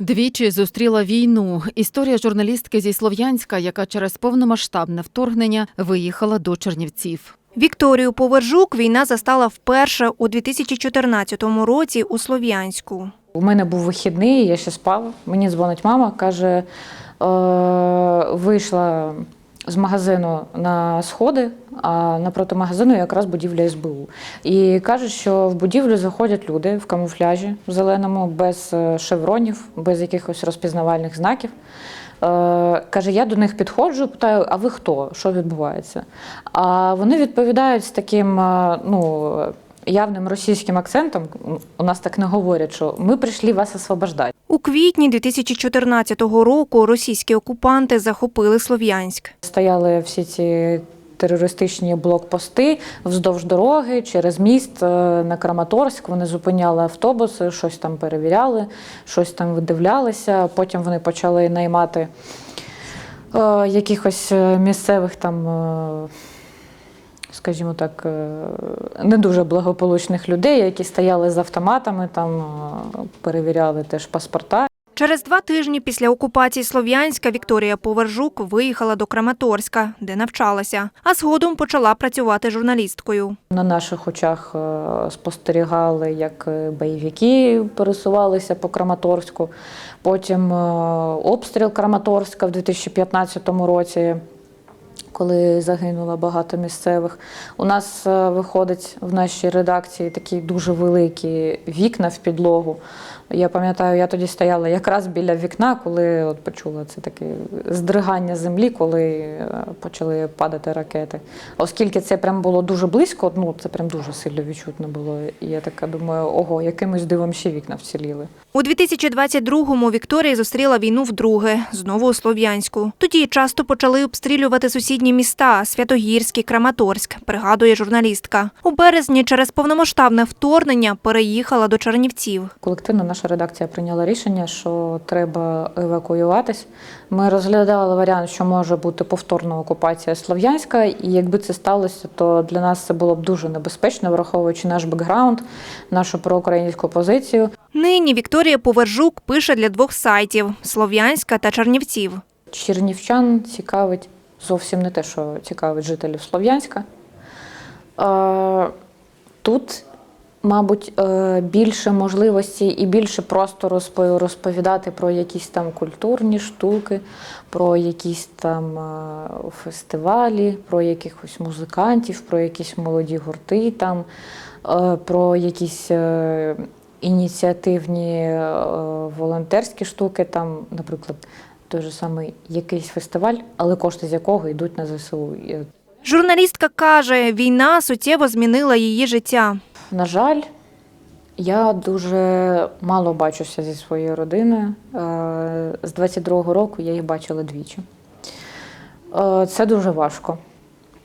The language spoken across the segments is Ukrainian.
Двічі зустріла війну. Історія журналістки зі Слов'янська, яка через повномасштабне вторгнення виїхала до Чернівців. Вікторію Повержук війна застала вперше у 2014 році у Слов'янську. У мене був вихідний, я ще спала. Мені дзвонить мама, каже, е, вийшла з магазину на сходи, а напроти магазину якраз будівля СБУ. І каже, що в будівлю заходять люди в камуфляжі в зеленому, без е, шевронів, без якихось розпізнавальних знаків. Е, Каже, я до них підходжу, питаю, а ви хто? Що відбувається? А вони відповідають з таким е, ну, явним російським акцентом. У нас так не говорять, що ми прийшли вас освобождати. У квітні 2014 року російські окупанти захопили Слов'янськ. Стояли всі ці терористичні блокпости вздовж дороги, через міст е, на Краматорськ. Вони зупиняли автобуси, щось там перевіряли, щось там видивлялися. Потім вони почали наймати е, якихось е, місцевих там. Скажімо так, е, не дуже благополучних людей, які стояли з автоматами, там е, перевіряли теж паспорта. Через два тижні після окупації Слов'янська Вікторія Повержук виїхала до Краматорська, де навчалася, а згодом почала працювати журналісткою. На наших очах е, спостерігали, як бойовики пересувалися по Краматорську. Потім обстріл Краматорська в 2015 році, коли загинуло багато місцевих. У нас е, виходить в нашій редакції такі дуже великі вікна в підлогу. Я пам'ятаю, я тоді стояла якраз біля вікна, коли от почула це таке здригання землі, коли е, почали падати ракети. Оскільки це прям було дуже близько, ну це прям дуже сильно відчутно було. І я така думаю, ого, якимось дивом ще вікна вціліли. У 2022-му Вікторія зустріла війну вдруге, знову у Слов'янську. Тоді часто почали обстрілювати сусідні міста Святогірськ і Краматорськ, пригадує журналістка. У березні через повномасштабне вторгнення переїхала до Чернівців. Колективно наша редакція прийняла рішення, що треба евакуюватись. Ми розглядали варіант, що може бути повторна окупація Слов'янська, і якби це сталося, то для нас це було б дуже небезпечно, враховуючи наш бекграунд, нашу проукраїнську позицію. Нині Вікторія Повержук пише для двох сайтів Слов'янська та Чернівців. Чернівчан цікавить зовсім не те, що цікавить жителів Слов'янська. Е, Тут, мабуть, е, більше можливості і більше простору розповідати про якісь там культурні штуки, про якісь там е, фестивалі, про якихось музикантів, про якісь молоді гурти, там, про якісь. Ініціативні волонтерські штуки, там, наприклад, той же самий якийсь фестиваль, але кошти з якого йдуть на ЗСУ. Журналістка каже, війна суттєво змінила її життя. на жаль, я дуже мало бачуся зі своєю родиною. Е, З 22-го року я їх бачила двічі. Е, Це дуже важко.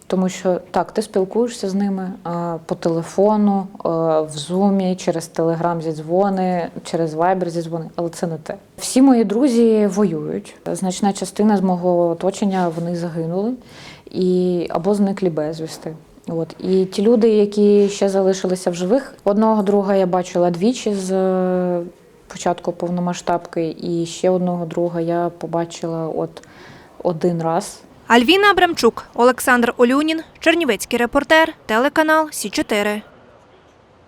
Тому що так, ти спілкуєшся з ними е, по телефону, е, в зумі, через телеграм зідзвони, через вайбер зідзвони, але це не те. Всі мої друзі воюють. Значна частина з мого оточення вони загинули і або зниклі безвісти. От і ті люди, які ще залишилися в живих, одного друга я бачила двічі з е, початку повномасштабки, і ще одного друга я побачила от один раз. Альвіна Абрамчук, Олександр Олюнін, Чернівецький репортер, телеканал Сі 4